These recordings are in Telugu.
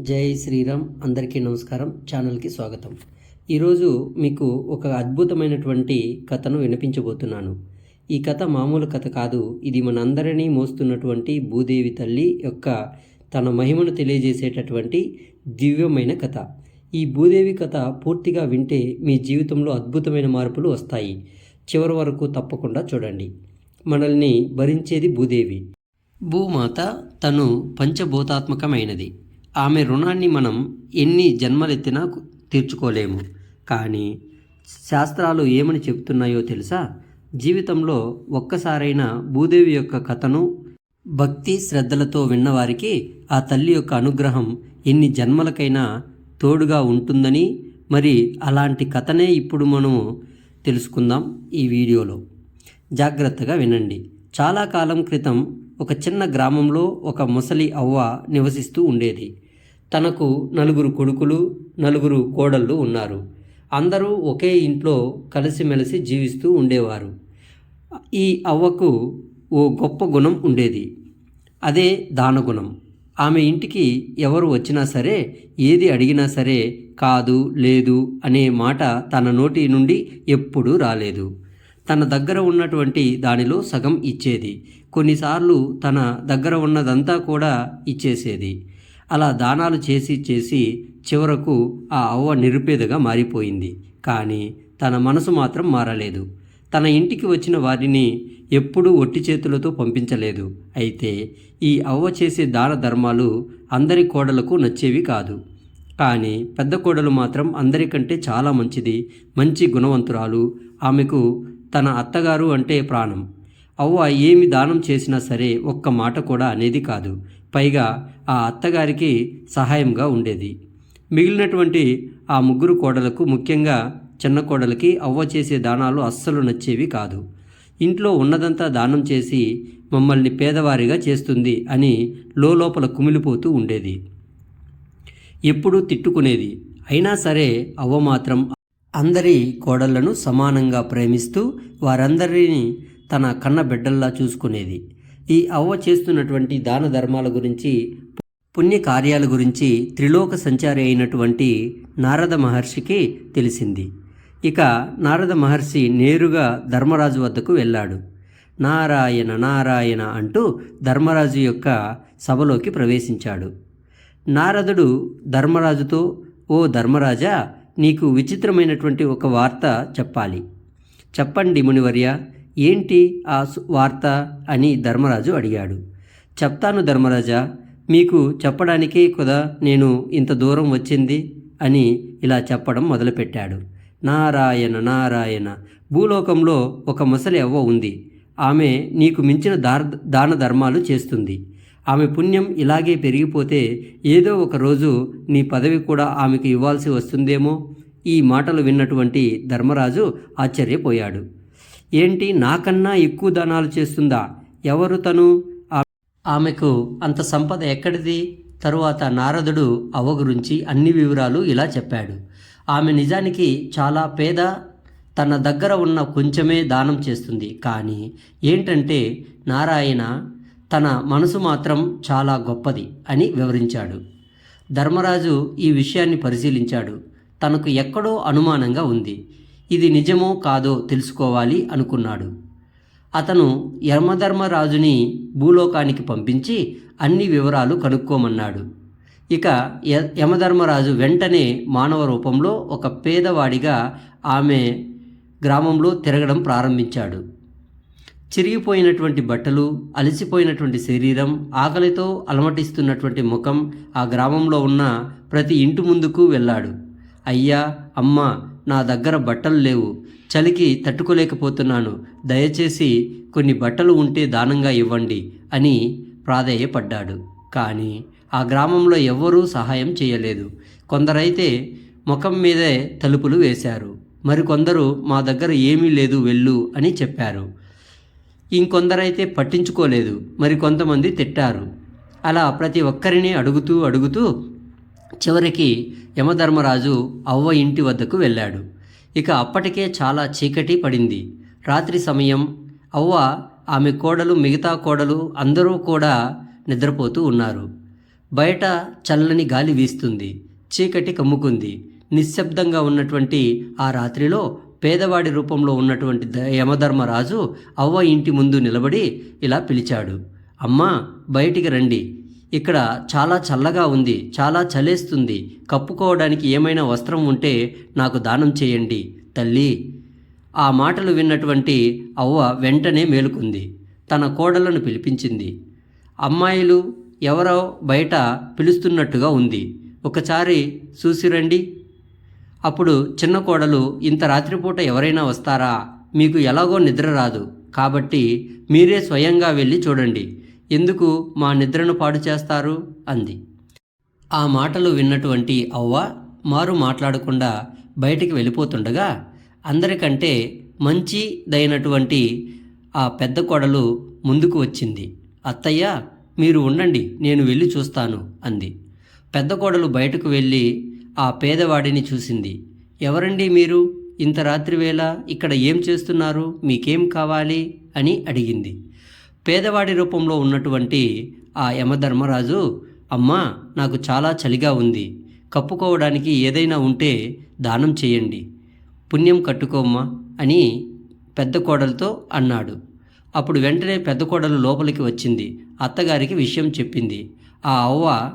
జై శ్రీరామ్ అందరికీ నమస్కారం ఛానల్కి స్వాగతం. ఈరోజు మీకు ఒక అద్భుతమైనటువంటి కథను వినిపించబోతున్నాను. ఈ కథ మామూలు కథ కాదు ఇది మనందరినీ మోస్తున్నటువంటి భూదేవి తల్లి యొక్క తన మహిమను తెలియజేసేటటువంటి దివ్యమైన కథ. ఈ భూదేవి కథ పూర్తిగా వింటే మీ జీవితంలో అద్భుతమైన మార్పులు వస్తాయి. చివరి వరకు తప్పకుండా చూడండి. మనల్ని భరించేది భూదేవి. భూమాత తను పంచభూతాత్మకమైనది. ఆమె రుణాన్ని మనం ఎన్ని జన్మలెత్తినా తీర్చుకోలేము. కానీ శాస్త్రాలు ఏమని చెబుతున్నాయో తెలుసా? జీవితంలో ఒక్కసారైనా భూదేవి యొక్క కథను భక్తి శ్రద్ధలతో విన్నవారికి ఆ తల్లి యొక్క అనుగ్రహం ఎన్ని జన్మలకైనా తోడుగా ఉంటుందని మరి అలాంటి కథనే ఇప్పుడు మనము తెలుసుకుందాం ఈ వీడియోలో. జాగ్రత్తగా వినండి. చాలా కాలం క్రితం ఒక చిన్న గ్రామంలో ఒక ముసలి అవ్వ నివసిస్తూ ఉండేది. తనకు నలుగురు కొడుకులు నలుగురు కోడళ్ళు ఉన్నారు. అందరూ ఒకే ఇంట్లో కలిసిమెలిసి జీవిస్తూ ఉండేవారు. ఈ అవ్వకు ఓ గొప్ప గుణం ఉండేది. అదే దానగుణం ఆమె ఇంటికి ఎవరు వచ్చినా సరే ఏది అడిగినా సరే కాదు లేదు అనే మాట తన నోటి నుండి ఎప్పుడూ రాలేదు. తన దగ్గర ఉన్నటువంటి దానిలో సగం ఇచ్చేది. కొన్నిసార్లు తన దగ్గర ఉన్నదంతా కూడా ఇచ్చేసేది. అలా దానాలు చేసి చేసి చివరకు ఆ అవ్వ నిరుపేదగా మారిపోయింది. కానీ తన మనసు మాత్రం మారలేదు. తన ఇంటికి వచ్చిన వారిని ఎప్పుడూ ఒట్టి చేతులతో పంపించలేదు. అయితే ఈ అవ్వ చేసే దాన ధర్మాలు అందరి కోడలకు నచ్చేవి కాదు. కానీ పెద్ద కోడలు మాత్రం అందరికంటే చాలా మంచిది మంచి గుణవంతురాలు ఆమెకు తన అత్తగారు అంటే ప్రాణం. అవ్వ ఏమి దానం చేసినా సరే ఒక్క మాట కూడా అనేది కాదు. పైగా ఆ అత్తగారికి సహాయంగా ఉండేది. మిగిలినటువంటి ఆ ముగ్గురు కోడలకు ముఖ్యంగా చిన్న కోడలకి అవ్వ చేసే దానాలు అస్సలు నచ్చేవి కాదు. ఇంట్లో ఉన్నదంతా దానం చేసి మమ్మల్ని పేదవారిగా చేస్తుంది అని లోపల కుమిలిపోతూ ఉండేది. ఎప్పుడూ తిట్టుకునేది. అయినా సరే అవ్వ మాత్రం అందరి కోడళ్ళను సమానంగా ప్రేమిస్తూ వారందరినీ తన కన్న బిడ్డల్లా చూసుకునేది. ఈ అవ్వ చేస్తున్నటువంటి దాన ధర్మాల గురించి పుణ్య కార్యాల గురించి త్రిలోక సంచారి అయినటువంటి నారద మహర్షికి తెలిసింది. ఇక నారద మహర్షి నేరుగా ధర్మరాజు వద్దకు వెళ్ళాడు. నారాయణ నారాయణ అంటూ ధర్మరాజు యొక్క సభలోకి ప్రవేశించాడు. నారదుడు ధర్మరాజుతో ఓ ధర్మరాజా నీకు విచిత్రమైనటువంటి ఒక వార్త చెప్పాలి. చెప్పండి మునివర్య ఏంటి ఆ వార్త? అని ధర్మరాజు అడిగాడు. చెప్తాను ధర్మరాజా మీకు చెప్పడానికే కదా నేను ఇంత దూరం వచ్చింది? అని ఇలా చెప్పడం మొదలుపెట్టాడు. నారాయణ నారాయణ భూలోకంలో ఒక ముసలి అవ్వ ఉంది. ఆమె నీకు మించిన దార దాన ధర్మాలు చేస్తుంది. ఆమె పుణ్యం ఇలాగే పెరిగిపోతే ఏదో ఒక రోజు నీ పదవి కూడా ఆమెకు ఇవ్వాల్సి వస్తుందేమో? ఈ మాటలు విన్నటువంటి ధర్మరాజు ఆశ్చర్యపోయాడు. ఏంటి నాకన్నా ఎక్కువ దానాలు చేస్తుందా? ఎవరు తను? ఆమెకు అంత సంపద ఎక్కడిది? తరువాత నారదుడు అవ్వ గురించి అన్ని వివరాలు ఇలా చెప్పాడు. ఆమె నిజానికి చాలా పేద తన దగ్గర ఉన్న కొంచెమే దానం చేస్తుంది. కానీ ఏంటంటే నారాయణ తన మనసు మాత్రం చాలా గొప్పది అని వివరించాడు. ధర్మరాజు ఈ విషయాన్ని పరిశీలించాడు. తనకు ఎక్కడో అనుమానంగా ఉంది. ఇది నిజమో కాదో తెలుసుకోవాలి అనుకున్నాడు. అతను యమధర్మరాజుని భూలోకానికి పంపించి అన్ని వివరాలు కనుక్కోమన్నాడు. ఇక యమధర్మరాజు వెంటనే మానవ రూపంలో ఒక పేదవాడిగా ఆమె గ్రామంలో తిరగడం ప్రారంభించాడు. చిరిగిపోయినటువంటి బట్టలు అలసిపోయినటువంటి శరీరం ఆకలితో అలమటిస్తున్నటువంటి ముఖం ఆ గ్రామంలో ఉన్న ప్రతి ఇంటి ముందుకు వెళ్ళాడు. అయ్యా అమ్మ నా దగ్గర బట్టలు లేవు. చలికి తట్టుకోలేకపోతున్నాను. దయచేసి కొన్ని బట్టలు ఉంటే దానంగా ఇవ్వండి అని ప్రాధేయపడ్డాడు. కానీ ఆ గ్రామంలో ఎవ్వరూ సహాయం చేయలేదు. కొందరైతే ముఖం మీదే తలుపులు వేశారు. మరికొందరు మా దగ్గర ఏమీ లేదు వెళ్ళు అని చెప్పారు. ఇంకొందరైతే పట్టించుకోలేదు. మరికొంతమంది తిట్టారు. అలా ప్రతి ఒక్కరిని అడుగుతూ అడుగుతూ చివరికి యమధర్మరాజు అవ్వ ఇంటి వద్దకు వెళ్ళాడు. ఇక అప్పటికే చాలా చీకటి పడింది. రాత్రి సమయం అవ్వ ఆమె కోడలు మిగతా కోడలు అందరూ కూడా నిద్రపోతూ ఉన్నారు. బయట చల్లని గాలి వీస్తుంది. చీకటి కమ్ముకుంది. నిశ్శబ్దంగా ఉన్నటువంటి ఆ రాత్రిలో పేదవాడి రూపంలో ఉన్నటువంటి ద- యమధర్మరాజు అవ్వ ఇంటి ముందు నిలబడి ఇలా పిలిచాడు. అమ్మా బయటికి రండి. ఇక్కడ చాలా చల్లగా ఉంది చాలా చలేస్తుంది. కప్పుకోవడానికి ఏమైనా వస్త్రం ఉంటే నాకు దానం చేయండి తల్లి. ఆ మాటలు విన్నటువంటి అవ్వ వెంటనే మేలుకుంది. తన కోడలను పిలిపించింది. అమ్మాయిలు ఎవరో బయట పిలుస్తున్నట్టుగా ఉంది. ఒకసారి చూసిరండి అప్పుడు చిన్న కోడలు ఇంత రాత్రిపూట ఎవరైనా వస్తారా? మీకు ఎలాగో నిద్ర రాదు. కాబట్టి మీరే స్వయంగా వెళ్ళి చూడండి. ఎందుకు మా నిద్రను పాడు చేస్తారు? అంది. ఆ మాటలు విన్నటువంటి అవ్వ మారు మాట్లాడకుండా బయటికి వెళ్ళిపోతుండగా అందరికంటే మంచిదైనటువంటి ఆ పెద్ద కోడలు ముందుకు వచ్చింది. అత్తయ్య మీరు ఉండండి నేను వెళ్ళి చూస్తాను అంది. పెద్ద కోడలు బయటకు వెళ్ళి ఆ పేదవాడిని చూసింది. ఎవరండి మీరు? ఇంత రాత్రి వేళ ఇక్కడ ఏం చేస్తున్నారు? మీకేం కావాలి? అని అడిగింది. పేదవాడి రూపంలో ఉన్నటువంటి ఆ యమధర్మరాజు అమ్మా నాకు చాలా చలిగా ఉంది. కప్పుకోవడానికి ఏదైనా ఉంటే దానం చేయండి. పుణ్యం కట్టుకోమ్మా అని పెద్ద కోడలతో అన్నాడు. అప్పుడు వెంటనే పెద్ద కోడలు లోపలికి వచ్చింది. అత్తగారికి విషయం చెప్పింది. ఆ అవ్వ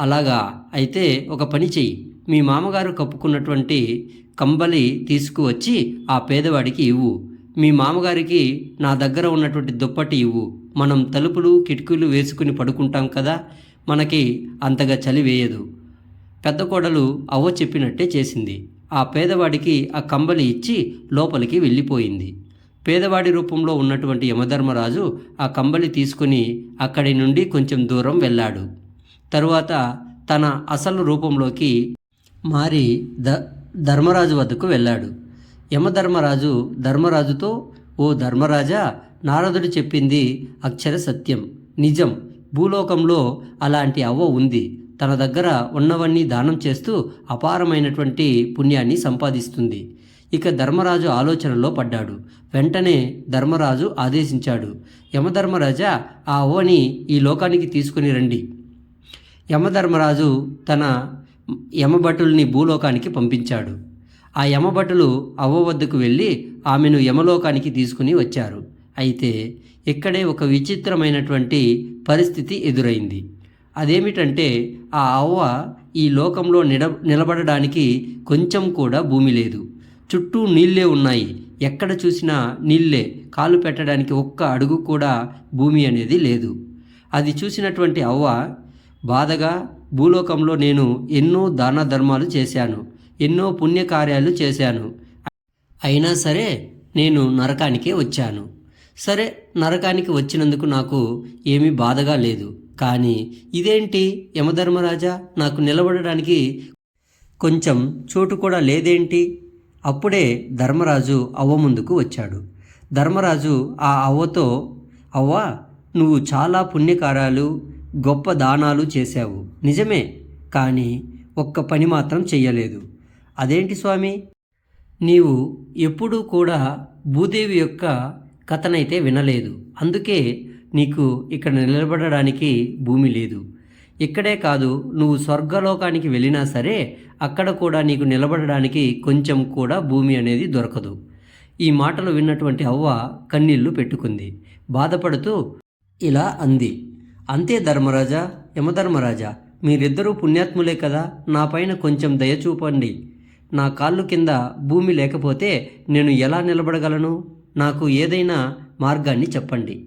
అలాగా. అయితే ఒక పని చెయ్యి. మీ మామగారు కప్పుకున్నటువంటి కంబలి తీసుకువచ్చి ఆ పేదవాడికి ఇవ్వు. మీ మామగారికి నా దగ్గర ఉన్నటువంటి దుప్పటి ఇవ్వు. మనం తలుపులు కిటికీలు వేసుకుని పడుకుంటాం కదా మనకి అంతగా చలి వేయదు. పెద్ద కోడలు అవ్వ చెప్పినట్టే చేసింది. ఆ పేదవాడికి ఆ కంబలి ఇచ్చి లోపలికి వెళ్ళిపోయింది. పేదవాడి రూపంలో ఉన్నటువంటి యమధర్మరాజు ఆ కంబలి తీసుకుని అక్కడి నుండి కొంచెం దూరం వెళ్ళాడు. తరువాత తన అసలు రూపంలోకి మారి ద ధర్మరాజు వద్దకు వెళ్ళాడు. యమధర్మరాజు ధర్మరాజుతో ఓ ధర్మరాజా నారదుడు చెప్పింది అక్షర సత్యం నిజం. భూలోకంలో అలాంటి అవ్వ ఉంది. తన దగ్గర ఉన్నవన్నీ దానం చేస్తూ అపారమైనటువంటి పుణ్యాన్ని సంపాదిస్తుంది. ఇక ధర్మరాజు ఆలోచనలో పడ్డాడు. వెంటనే ధర్మరాజు ఆదేశించాడు యమధర్మరాజా ఆ అవ్వని ఈ లోకానికి తీసుకుని రండి. యమధర్మరాజు తన యమభటుల్ని భూలోకానికి పంపించాడు. ఆ యమభటులు అవ్వ వద్దకు వెళ్ళి ఆమెను యమలోకానికి తీసుకుని వచ్చారు. అయితే ఇక్కడే ఒక విచిత్రమైనటువంటి పరిస్థితి ఎదురైంది. అదేమిటంటే ఆ అవ్వ ఈ లోకంలో నిడ నిలబడడానికి కొంచెం కూడా భూమి లేదు. చుట్టూ నీళ్ళే ఉన్నాయి. ఎక్కడ చూసినా నీళ్ళే కాలు పెట్టడానికి ఒక్క అడుగు కూడా భూమి అనేది లేదు. అది చూసినటువంటి అవ్వ బాధగా భూలోకంలో నేను ఎన్నో దాన ధర్మాలు చేశాను. ఎన్నో పుణ్యకార్యాలు చేశాను. అయినా సరే నేను నరకానికే వచ్చాను. సరే నరకానికి వచ్చినందుకు నాకు ఏమీ బాధగా లేదు. కానీ ఇదేంటి? యమధర్మరాజా నాకు నిలబడడానికి కొంచెం చోటు కూడా లేదేంటి? అప్పుడే ధర్మరాజు అవ్వ ముందుకు వచ్చాడు. ధర్మరాజు ఆ అవ్వతో అవ్వ నువ్వు చాలా పుణ్యకార్యాలు గొప్ప దానాలు చేశావు. నిజమే కానీ ఒక్క పని మాత్రం చెయ్యలేదు. అదేంటి స్వామి? నీవు ఎప్పుడూ కూడా భూదేవి యొక్క కథనైతే వినలేదు. అందుకే నీకు ఇక్కడ నిలబడడానికి భూమి లేదు. ఇక్కడే కాదు నువ్వు స్వర్గలోకానికి వెళ్ళినా సరే అక్కడ కూడా నీకు నిలబడడానికి కొంచెం కూడా భూమి అనేది దొరకదు. ఈ మాటలు విన్నటువంటి అవ్వ కన్నీళ్ళు పెట్టుకుంది. బాధపడుతూ ఇలా అంది. అంతే ధర్మరాజా యమధర్మరాజా మీరిద్దరూ పుణ్యాత్ములే కదా? నా పైన కొంచెం దయ చూపండి. నా కాళ్ళు కింద భూమి లేకపోతే నేను ఎలా నిలబడగలను? నాకు ఏదైనా మార్గాన్ని చెప్పండి.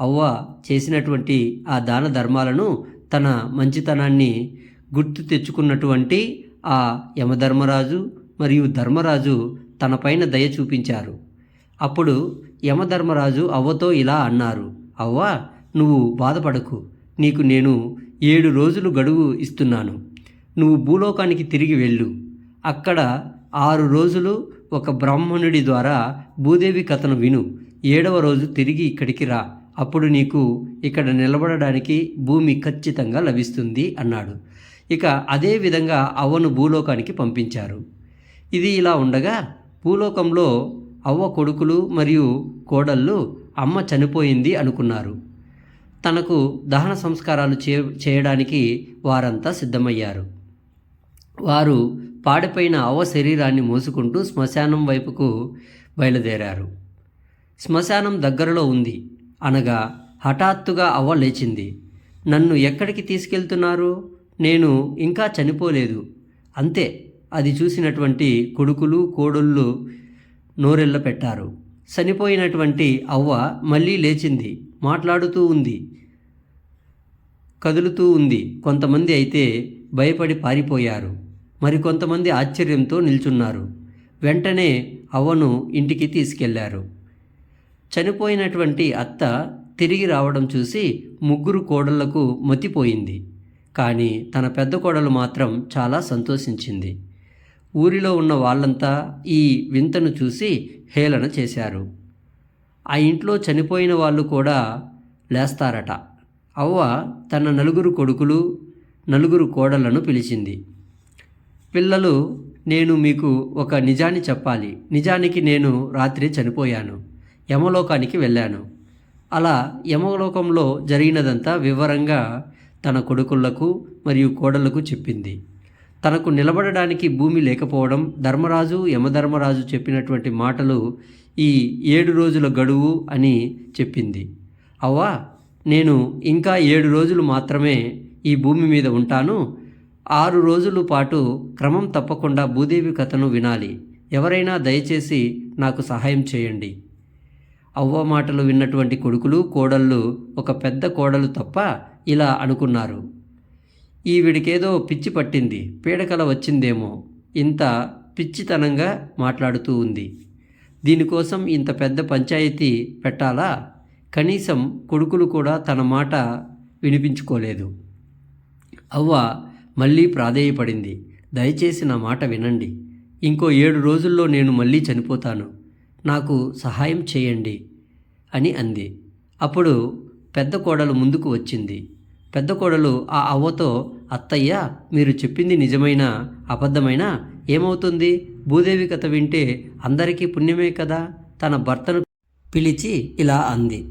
అవ్వ చేసినటువంటి ఆ దాన ధర్మాలను తన మంచితనాన్ని గుర్తు తెచ్చుకున్నటువంటి ఆ యమధర్మరాజు మరియు ధర్మరాజు తనపైన దయ చూపించారు. అప్పుడు యమధర్మరాజు అవ్వతో ఇలా అన్నారు అవ్వ నువ్వు బాధపడకు. నీకు నేను ఏడు రోజులు గడువు ఇస్తున్నాను. నువ్వు భూలోకానికి తిరిగి వెళ్ళు. అక్కడ ఆరు రోజులు ఒక బ్రాహ్మణుడి ద్వారా భూదేవి కథను విను. ఏడవ రోజు తిరిగి ఇక్కడికి రా. అప్పుడు నీకు ఇక్కడ నిలబడడానికి భూమి ఖచ్చితంగా లభిస్తుంది అన్నాడు. ఇక అదే విధంగా అవ్వను భూలోకానికి పంపించారు. ఇది ఇలా ఉండగా భూలోకంలో అవ్వ కొడుకులు మరియు కోడళ్ళు అమ్మ చనిపోయింది అనుకున్నారు. తనకు దహన సంస్కారాలు చే చేయడానికి వారంతా సిద్ధమయ్యారు. వారు పాడిపోయిన అవ్వ శరీరాన్ని మోసుకుంటూ శ్మశానం వైపుకు బయలుదేరారు. శ్మశానం దగ్గరలో ఉంది. అనగా హఠాత్తుగా అవ్వ లేచింది. నన్ను ఎక్కడికి తీసుకెళ్తున్నారు? నేను ఇంకా చనిపోలేదు. అంతే. అది చూసినటువంటి కొడుకులు కోడళ్ళు నోరెళ్ళ పెట్టారు. చనిపోయినటువంటి అవ్వ మళ్ళీ లేచింది. మాట్లాడుతూ ఉంది. కదులుతూ ఉంది. కొంతమంది అయితే భయపడి పారిపోయారు. మరికొంతమంది ఆశ్చర్యంతో నిల్చున్నారు. వెంటనే అవ్వను ఇంటికి తీసుకెళ్ళారు. చనిపోయినటువంటి అత్త తిరిగి రావడం చూసి ముగ్గురు కోడళ్ళకు మతిపోయింది. కానీ తన పెద్ద కోడలు మాత్రం చాలా సంతోషించింది. ఊరిలో ఉన్న వాళ్ళంతా ఈ వింతను చూసి హేళన చేశారు. ఆ ఇంట్లో చనిపోయిన వాళ్ళు కూడా లేస్తారట. అవ్వ తన నలుగురు కొడుకులు నలుగురు కోడళ్ళను పిలిచింది. పిల్లలు నేను మీకు ఒక నిజాన్ని చెప్పాలి. నిజానికి నేను రాత్రి చనిపోయాను. యమలోకానికి వెళ్ళాను. అలా యమలోకంలో జరిగినదంతా వివరంగా తన కొడుకులకు మరియు కోడళ్ళకు చెప్పింది. తనకు నిలబడడానికి భూమి లేకపోవడం ధర్మరాజు యమధర్మరాజు చెప్పినటువంటి మాటలు ఈ ఏడు రోజుల గడువు అని చెప్పింది. అవ్వా నేను ఇంకా ఏడు రోజులు మాత్రమే ఈ భూమి మీద ఉంటాను. ఆరు రోజుల పాటు క్రమం తప్పకుండా భూదేవి కథను వినాలి. ఎవరైనా దయచేసి నాకు సహాయం చేయండి. అవ్వ మాటలు విన్నటువంటి కొడుకులు కోడళ్ళు ఒక పెద్ద కోడలు తప్ప ఇలా అనుకున్నారు. ఈవిడికేదో పిచ్చి పట్టింది పీడకల వచ్చిందేమో ఇంత పిచ్చితనంగా మాట్లాడుతూ ఉంది. దీనికోసం ఇంత పెద్ద పంచాయతీ పెట్టాలా? కనీసం కొడుకులు కూడా తన మాట వినిపించుకోలేదు. అవ్వ మళ్ళీ ప్రాధేయపడింది. దయచేసి నా మాట వినండి. ఇంకో ఏడు రోజుల్లో నేను మళ్ళీ చనిపోతాను. నాకు సహాయం చేయండి అని అంది. అప్పుడు పెద్ద కోడలు ముందుకు వచ్చింది. పెద్ద కోడలు ఆ అవ్వతో అత్తయ్య మీరు చెప్పింది నిజమైన అబద్ధమైన? ఏమవుతుంది? భూదేవి కథ వింటే అందరికీ పుణ్యమే కదా? తన భర్తను పిలిచి ఇలా అంది.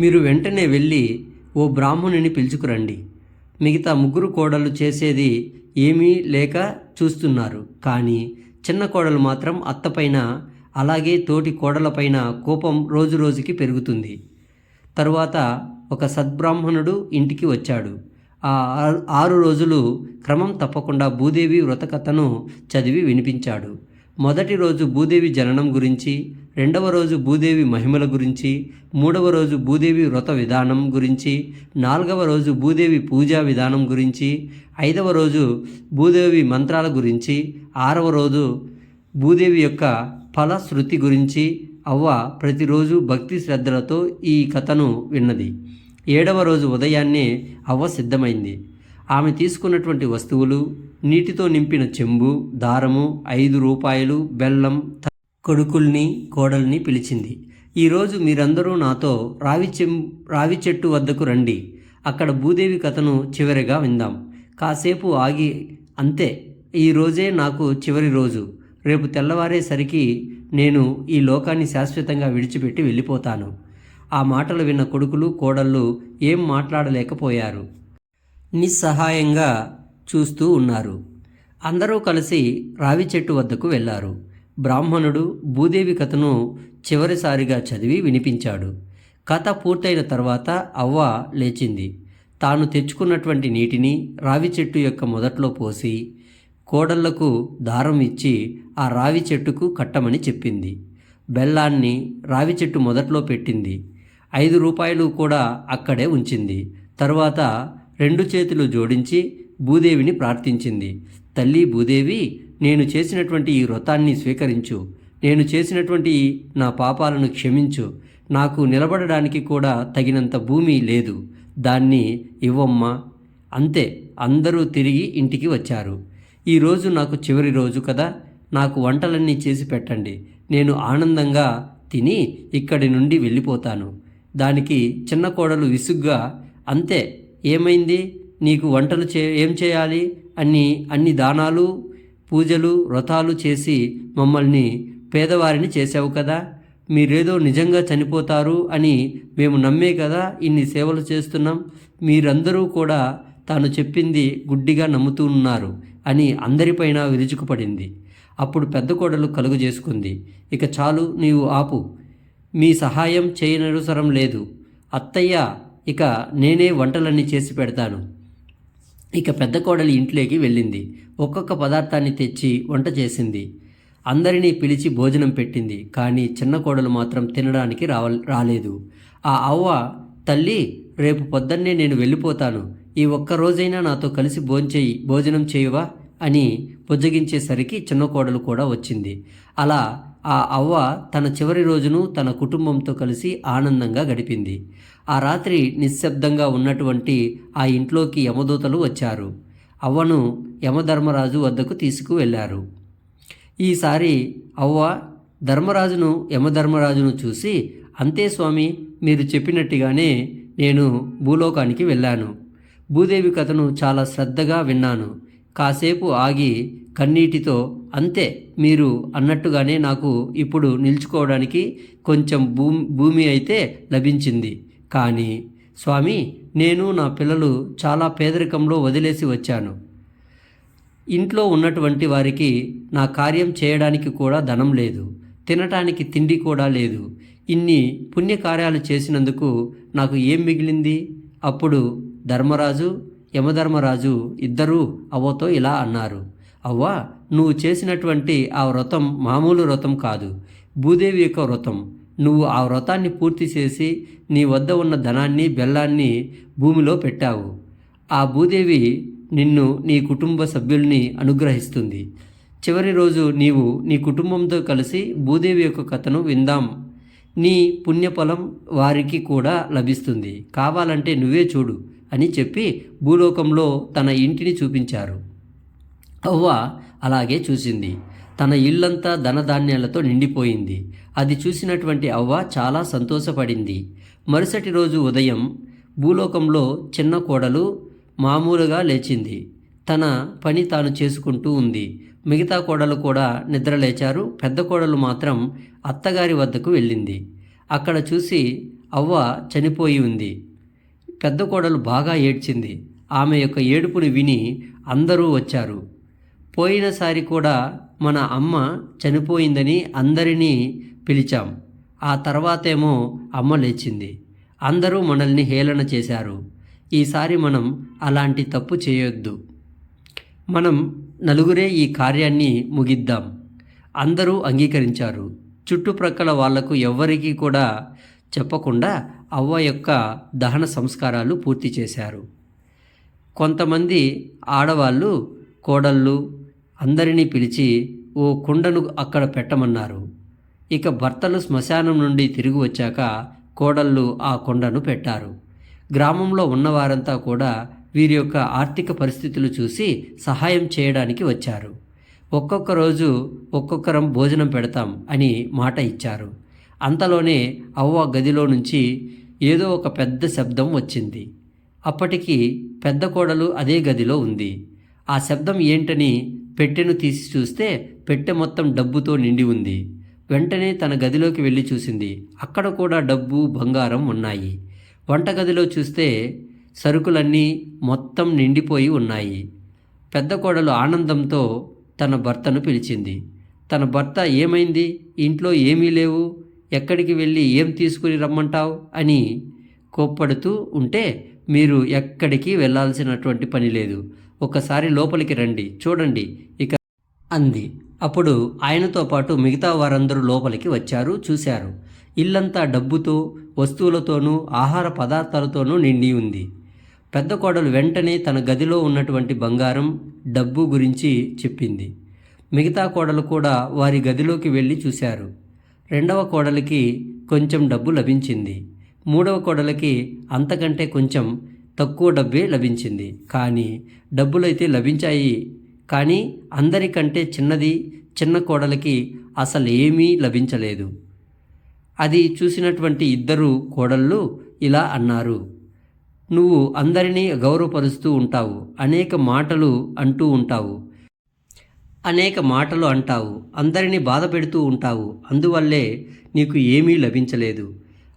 మీరు వెంటనే వెళ్ళి ఓ బ్రాహ్మణుని పిలుచుకురండి. మిగతా ముగ్గురు కోడలు చేసేది ఏమీ లేక చూస్తున్నారు. కానీ చిన్న కోడలు మాత్రం అత్తపైన అలాగే తోటి కోడలపైన కోపం రోజు రోజుకి పెరుగుతుంది. తరువాత ఒక సద్బ్రాహ్మణుడు ఇంటికి వచ్చాడు. ఆ ఆరు రోజులు క్రమం తప్పకుండా భూదేవి వ్రతకథను చదివి వినిపించాడు. మొదటి రోజు భూదేవి జననం గురించి రెండవ రోజు భూదేవి మహిమల గురించి మూడవ రోజు భూదేవి వ్రత విధానం గురించి నాలుగవ రోజు భూదేవి పూజా విధానం గురించి ఐదవ రోజు భూదేవి మంత్రాల గురించి ఆరవ రోజు భూదేవి యొక్క ఫలశ్రుతి గురించి అవ్వ ప్రతిరోజు భక్తి శ్రద్ధలతో ఈ కథను విన్నది. ఏడవ రోజు ఉదయాన్నే అవ్వ సిద్ధమైంది. ఆమె తీసుకున్నటువంటి వస్తువులు నీటితో నింపిన చెంబు దారము ఐదు రూపాయలు బెల్లం కొడుకుల్ని కోడల్ని పిలిచింది. ఈరోజు మీరందరూ నాతో రావి చెం రావి చెట్టు వద్దకు రండి. అక్కడ భూదేవి కథను చివరిగా విందాం. కాసేపు ఆగి అంతే. ఈ రోజే నాకు చివరి రోజు. రేపు తెల్లవారేసరికి నేను ఈ లోకాన్ని శాశ్వతంగా విడిచిపెట్టి వెళ్ళిపోతాను. ఆ మాటలు విన్న కొడుకులు కోడళ్ళు ఏం మాట్లాడలేకపోయారు. నిస్సహాయంగా చూస్తూ ఉన్నారు. అందరూ కలిసి రావి చెట్టు వద్దకు వెళ్ళారు బ్రాహ్మణుడు భూదేవి కథను చివరిసారిగా చదివి వినిపించాడు. కథ పూర్తయిన తర్వాత అవ్వ లేచింది. తాను తెచ్చుకున్నటువంటి నీటిని రావి చెట్టు యొక్క మొదట్లో పోసి కోడళ్ళకు దారం ఇచ్చి ఆ రావి చెట్టుకు కట్టమని చెప్పింది. బెల్లాన్ని రావి చెట్టు మొదట్లో పెట్టింది. ఐదు రూపాయలు కూడా అక్కడే ఉంచింది. తరువాత రెండు చేతులు జోడించి భూదేవిని ప్రార్థించింది. తల్లి భూదేవి నేను చేసినటువంటి ఈ వ్రతాన్ని స్వీకరించు. నేను చేసినటువంటి నా పాపాలను క్షమించు. నాకు నిలబడడానికి కూడా తగినంత భూమి లేదు. దాన్ని ఇవ్వమ్మా. అంతే అందరూ తిరిగి ఇంటికి వచ్చారు. ఈరోజు నాకు చివరి రోజు కదా. నాకు వంటలన్నీ చేసి పెట్టండి. నేను ఆనందంగా తిని ఇక్కడి నుండి వెళ్ళిపోతాను. దానికి చిన్న కోడలు విసుగ్గా అంతే ఏమైంది? నీకు వంటలు చే ఏం చేయాలి? అన్ని అన్ని దానాలు పూజలు వ్రతాలు చేసి మమ్మల్ని పేదవారిని చేసావు కదా? మీరేదో నిజంగా చనిపోతారు అని మేము నమ్మే కదా ఇన్ని సేవలు చేస్తున్నాం? మీరందరూ కూడా తాను చెప్పింది గుడ్డిగా నమ్ముతూ ఉన్నారు అని అందరిపైన విరుచుకుపడింది. అప్పుడు పెద్ద కోడలు కలుగు చేసుకుంది. ఇక చాలు నీవు ఆపు. మీ సహాయం చేయనవసరం లేదు. అత్తయ్య ఇక నేనే వంటలన్నీ చేసి పెడతాను. ఇక పెద్ద కోడలి ఇంట్లోకి వెళ్ళింది. ఒక్కొక్క పదార్థాన్ని తెచ్చి వంట చేసింది. అందరినీ పిలిచి భోజనం పెట్టింది. కానీ చిన్న కోడలు మాత్రం తినడానికి రావ రాలేదు. ఆ అవ్వ తల్లి రేపు పొద్దున్నే నేను వెళ్ళిపోతాను. ఈ ఒక్క రోజైనా నాతో కలిసి భోంచేయి భోజనం చేయువా? అని బుజ్జగించేసరికి చిన్న కోడలు కూడా వచ్చింది. అలా ఆ అవ్వ తన చివరి రోజును తన కుటుంబంతో కలిసి ఆనందంగా గడిపింది. ఆ రాత్రి నిశ్శబ్దంగా ఉన్నటువంటి ఆ ఇంట్లోకి యమదూతలు వచ్చారు. అవ్వను యమధర్మరాజు వద్దకు తీసుకువెళ్ళారు. ఈసారి అవ్వ ధర్మరాజును యమధర్మరాజును చూసి అంతే స్వామి మీరు చెప్పినట్టుగానే నేను భూలోకానికి వెళ్ళాను. భూదేవి కథను చాలా శ్రద్ధగా విన్నాను. కాసేపు ఆగి కన్నీటితో అంతే మీరు అన్నట్టుగానే నాకు ఇప్పుడు నిల్చుకోవడానికి కొంచెం భూమి భూమి అయితే లభించింది. కానీ స్వామి నేను నా పిల్లలు చాలా పేదరికంలో వదిలేసి వచ్చాను. ఇంట్లో ఉన్నటువంటి వారికి నా కార్యం చేయడానికి కూడా ధనం లేదు. తినటానికి తిండి కూడా లేదు. ఇన్ని పుణ్యకార్యాలు చేసినందుకు నాకు ఏం మిగిలింది అప్పుడు ధర్మరాజు యమధర్మరాజు ఇద్దరూ అవ్వతో ఇలా అన్నారు. అవ్వ నువ్వు చేసినటువంటి ఆ వ్రతం మామూలు వ్రతం కాదు. భూదేవి యొక్క వ్రతం. నువ్వు ఆ వ్రతాన్ని పూర్తి చేసి నీ వద్ద ఉన్న ధనాన్ని బెల్లాన్ని భూమిలో పెట్టావు. ఆ భూదేవి నిన్ను నీ కుటుంబ సభ్యుల్ని అనుగ్రహిస్తుంది. చివరి రోజు నీవు నీ కుటుంబంతో కలిసి భూదేవి యొక్క కథను విందాం. నీ పుణ్యఫలం వారికి కూడా లభిస్తుంది. కావాలంటే నువ్వే చూడు అని చెప్పి భూలోకంలో తన ఇంటిని చూపించారు. అవ్వ అలాగే చూసింది. తన ఇల్లంతా ధనధాన్యాలతో నిండిపోయింది. అది చూసినటువంటి అవ్వ చాలా సంతోషపడింది. మరుసటి రోజు ఉదయం భూలోకంలో చిన్న కోడలు మామూలుగా లేచింది. తన పని తాను చేసుకుంటూ ఉంది. మిగతా కోడలు కూడా నిద్ర లేచారు. పెద్ద కోడలు మాత్రం అత్తగారి వద్దకు వెళ్ళింది. అక్కడ చూసి అవ్వ చనిపోయి ఉంది. పెద్ద కోడలు బాగా ఏడ్చింది. ఆమె యొక్క ఏడుపుని విని అందరూ వచ్చారు. పోయినసారి కూడా మన అమ్మ చనిపోయిందని అందరినీ పిలిచాం. ఆ తర్వాతేమో అమ్మ లేచింది. అందరూ మనల్ని హేళన చేశారు. ఈసారి మనం అలాంటి తప్పు చేయొద్దు. మనం నలుగురే ఈ కార్యాన్ని ముగిద్దాం. అందరూ అంగీకరించారు. చుట్టుప్రక్కల వాళ్ళకు ఎవ్వరికీ కూడా చెప్పకుండా అవ్వ యొక్క దహన సంస్కారాలు పూర్తి చేశారు. కొంతమంది ఆడవాళ్ళు కోడళ్ళు అందరినీ పిలిచి ఓ కుండను అక్కడ పెట్టమన్నారు. ఇక భర్తలు శ్మశానం నుండి తిరిగి వచ్చాక కోడళ్ళు ఆ కొండను పెట్టారు. గ్రామంలో ఉన్నవారంతా కూడా వీరి యొక్క ఆర్థిక పరిస్థితులు చూసి సహాయం చేయడానికి వచ్చారు. ఒక్కొక్క రోజు ఒక్కొక్కరం భోజనం పెడతాం అని మాట ఇచ్చారు. అంతలోనే అవ్వ గదిలో నుంచి ఏదో ఒక పెద్ద శబ్దం వచ్చింది. అప్పటికి పెద్ద కోడలు అదే గదిలో ఉంది. ఆ శబ్దం ఏంటని పెట్టెను తీసి చూస్తే పెట్టె మొత్తం డబ్బుతో నిండి ఉంది. వెంటనే తన గదిలోకి వెళ్ళి చూసింది. అక్కడ కూడా డబ్బు బంగారం ఉన్నాయి. వంటగదిలో చూస్తే సరుకులన్నీ మొత్తం నిండిపోయి ఉన్నాయి. పెద్ద కోడలు ఆనందంతో తన భర్తను పిలిచింది. తన భర్త ఏమైంది? ఇంట్లో ఏమీ లేవు. ఎక్కడికి వెళ్ళి ఏం తీసుకుని రమ్మంటావు? అని కోప్పడుతూ ఉంటే మీరు ఎక్కడికి వెళ్ళాల్సినటువంటి పని లేదు. ఒకసారి లోపలికి రండి చూడండి ఇక అంది. అప్పుడు ఆయనతో పాటు మిగతా వారందరూ లోపలికి వచ్చారు చూశారు. ఇల్లంతా డబ్బుతో వస్తువులతోనూ ఆహార పదార్థాలతోనూ నిండి ఉంది. పెద్ద కోడలు వెంటనే తన గదిలో ఉన్నటువంటి బంగారం డబ్బు గురించి చెప్పింది. మిగతా కోడలు కూడా వారి గదిలోకి వెళ్ళి చూశారు. రెండవ కోడలికి కొంచెం డబ్బు లభించింది. మూడవ కోడలికి అంతకంటే కొంచెం తక్కువ డబ్బే లభించింది. కానీ డబ్బులైతే లభించాయి. కానీ అందరికంటే చిన్నది చిన్న కోడలికి అసలు ఏమీ లభించలేదు. అది చూసినటువంటి ఇద్దరు కోడళ్ళు ఇలా అన్నారు. నువ్వు అందరినీ గౌరవపరుస్తూ ఉంటావు. అనేక మాటలు అంటూ ఉంటావు. అనేక మాటలు అంటావు. అందరినీ బాధ పెడుతూ ఉంటావు. అందువల్లే నీకు ఏమీ లభించలేదు.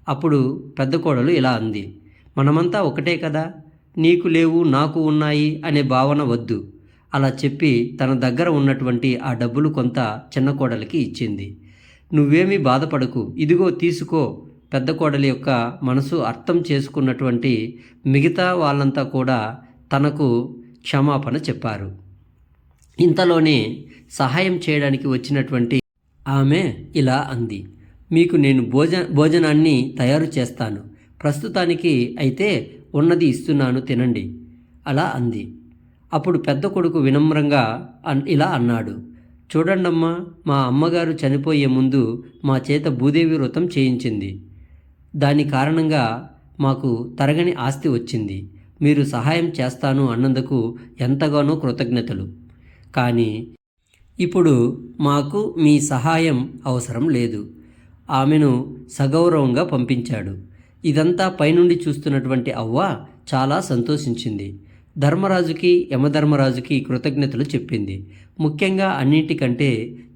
అప్పుడు పెద్ద కోడలు ఇలా అంది. మనమంతా ఒకటే కదా? నీకు లేవు నాకు ఉన్నాయి అనే భావన వద్దు. అలా చెప్పి తన దగ్గర ఉన్నటువంటి ఆ డబ్బులు కొంత చిన్న కోడలికి ఇచ్చింది. నువ్వేమీ బాధపడకు. ఇదిగో తీసుకో. పెద్ద కోడలి యొక్క మనసు అర్థం చేసుకున్నటువంటి మిగతా వాళ్ళంతా కూడా తనకు క్షమాపణ చెప్పారు. ఇంతలోనే సహాయం చేయడానికి వచ్చినటువంటి ఆమె ఇలా అంది. మీకు నేను భోజ భోజనాన్ని తయారు చేస్తాను. ప్రస్తుతానికి అయితే ఉన్నది ఇస్తున్నాను తినండి. అలా అంది. అప్పుడు పెద్ద కొడుకు వినమ్రంగా అన్ ఇలా అన్నాడు. చూడండమ్మా మా అమ్మగారు చనిపోయే ముందు మా చేత భూదేవి వ్రతం చేయించింది. దాని కారణంగా మాకు తరగని ఆస్తి వచ్చింది. మీరు సహాయం చేస్తాను అన్నందుకు ఎంతగానో కృతజ్ఞతలు. కానీ ఇప్పుడు మాకు మీ సహాయం అవసరం లేదు. ఆమెను సగౌరవంగా పంపించాడు. ఇదంతా పైనుండి చూస్తున్నటువంటి అవ్వ చాలా సంతోషించింది. ధర్మరాజుకి యమధర్మరాజుకి కృతజ్ఞతలు చెప్పింది. ముఖ్యంగా అన్నింటికంటే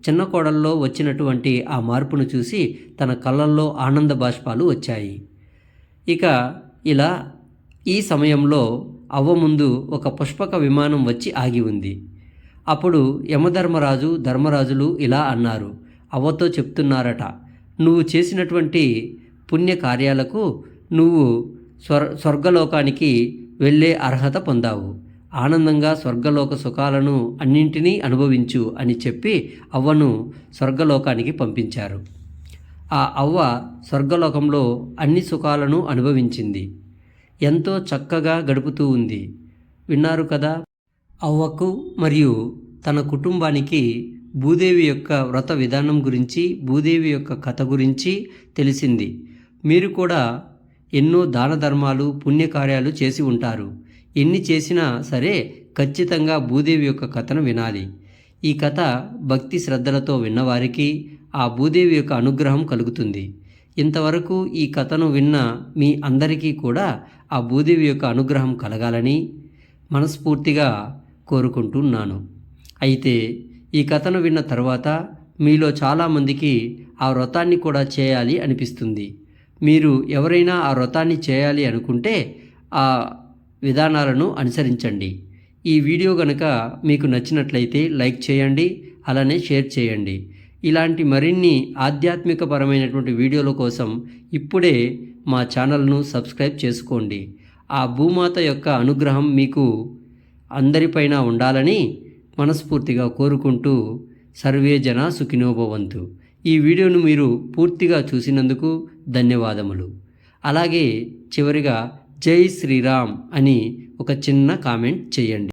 చిన్న కోడల్లో వచ్చినటువంటి ఆ మార్పును చూసి తన కళ్ళల్లో ఆనంద బాష్పాలు వచ్చాయి. ఇక ఇలా ఈ సమయంలో అవ్వ ముందు ఒక పుష్పక విమానం వచ్చి ఆగి ఉంది. అప్పుడు యమధర్మరాజు ధర్మరాజులు ఇలా అన్నారు. అవ్వతో చెప్తున్నారట నువ్వు చేసినటువంటి పుణ్యకార్యాలకు నువ్వు స్వర్ స్వర్గలోకానికి వెళ్ళే అర్హత పొందావు. ఆనందంగా స్వర్గలోక సుఖాలను అన్నింటినీ అనుభవించు అని చెప్పి అవ్వను స్వర్గలోకానికి పంపించారు. ఆ అవ్వ స్వర్గలోకంలో అన్ని సుఖాలను అనుభవించింది. ఎంతో చక్కగా గడుపుతూ ఉంది. విన్నారు కదా? అవ్వకు మరియు తన కుటుంబానికి భూదేవి యొక్క వ్రత విధానం గురించి భూదేవి యొక్క కథ గురించి తెలిసింది. మీరు కూడా ఎన్నో దాన ధర్మాలు పుణ్యకార్యాలు చేసి ఉంటారు. ఎన్ని చేసినా సరే ఖచ్చితంగా భూదేవి యొక్క కథను వినాలి. ఈ కథ భక్తి శ్రద్ధలతో విన్నవారికి ఆ భూదేవి యొక్క అనుగ్రహం కలుగుతుంది. ఇంతవరకు ఈ కథను విన్న మీ అందరికీ కూడా ఆ భూదేవి యొక్క అనుగ్రహం కలగాలని మనస్ఫూర్తిగా కోరుకుంటున్నాను అయితే ఈ కథను విన్న తర్వాత మీలో చాలామందికి ఆ వ్రతాన్ని కూడా చేయాలి అనిపిస్తుంది. మీరు ఎవరైనా ఆ వ్రతాన్ని చేయాలి అనుకుంటే ఆ విధానాలను అనుసరించండి. ఈ వీడియో కనుక మీకు నచ్చినట్లయితే లైక్ చేయండి అలానే షేర్ చేయండి. ఇలాంటి మరిన్ని ఆధ్యాత్మికపరమైనటువంటి వీడియోల కోసం ఇప్పుడే మా ఛానల్ను సబ్స్క్రైబ్ చేసుకోండి. ఆ భూమాత యొక్క అనుగ్రహం మీకు అందరిపైన ఉండాలని మనస్ఫూర్తిగా కోరుకుంటూ సర్వే జన సుఖినోభవంతు ఈ వీడియోను మీరు పూర్తిగా చూసినందుకు ధన్యవాదములు. అలాగే చివరిగా జై శ్రీరామ్ అని ఒక చిన్న కామెంట్ చేయండి.